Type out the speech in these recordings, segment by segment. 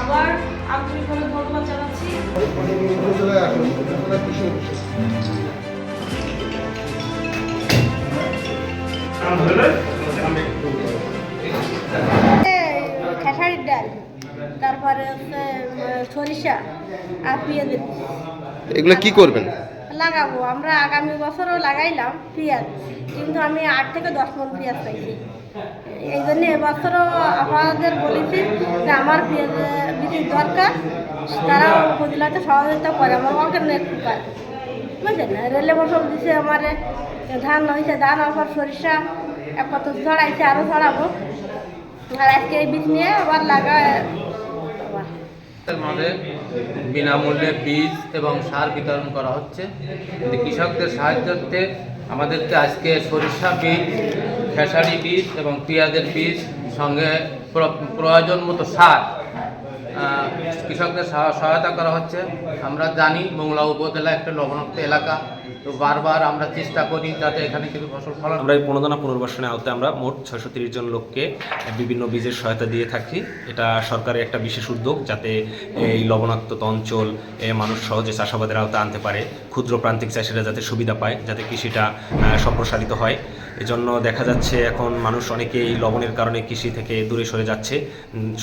আবার খেসারির ডাল তারপরে হচ্ছে সরিষা আর পেঁয়াজের এগুলো কি করবেন? লাগাবো। আমরা আগামী বছরও লাগাইলাম পেঁয়াজ কিন্তু আমি আট থেকে দশ মন পেঁয়াজ পাইছি। এই জন্য এবছরও আমাদের বলেছি যে আমার বীজের দরকার। তারা উপজেলাতে সহযোগিতা করে, আমার নেট পায় বুঝলেন রেলে বসব দিছে আমার, ধান হয়েছে ধান আবার সরিষা কত ছড়াইছে আরও ছড়াবো আর আজকে এই বীজ নিয়ে আবার লাগায় আবার। এর বিনামূল্যে বীজ এবং সার বিতরণ করা হচ্ছে। কৃষকদের সাহায্যার্থে আমাদেরকে আজকে সরিষা বীজ খেসারি বীজ এবং পেঁয়াজের বীজ সঙ্গে প্র- প্রয়োজন মতো সার। কৃষকদের সহায়তা করা হচ্ছে। আমরা জানি মোংলা উপজেলা একটা লবণাক্ত এলাকা। তো বারবার আমরা চেষ্টা করি যাতে এখানে কিছু ফসল ফলন আমরা এই প্রণোদনা পুনর্বাসনের আওতায় আমরা মোট ছয়শো জন লোককে বিভিন্ন বীজের সহায়তা দিয়ে থাকি। এটা সরকারের একটা বিশেষ উদ্যোগ যাতে এই লবণাক্ত অঞ্চল মানুষ সহজে চাষাবাদের আওতায় আনতে পারে। ক্ষুদ্র প্রান্তিক চাষিরা যাতে সুবিধা পায়, যাতে কৃষিটা সম্প্রসারিত হয়। এজন্য দেখা যাচ্ছে এখন মানুষ অনেকেই লবণের কারণে কৃষি থেকে দূরে সরে যাচ্ছে।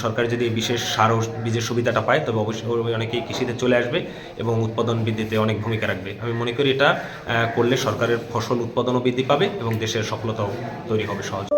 সরকার যদি বিশেষ সার বীজের সুবিধাটা পায়, তবে অবশ্যই অনেকেই কৃষিতে চলে আসবে এবং উৎপাদন বৃদ্ধিতে অনেক ভূমিকা রাখবে। আমি মনে করি এটা করলে সরকারের ফসল উৎপাদনও বৃদ্ধি পাবে এবং দেশের সফলতাও তৈরি হবে সহজ।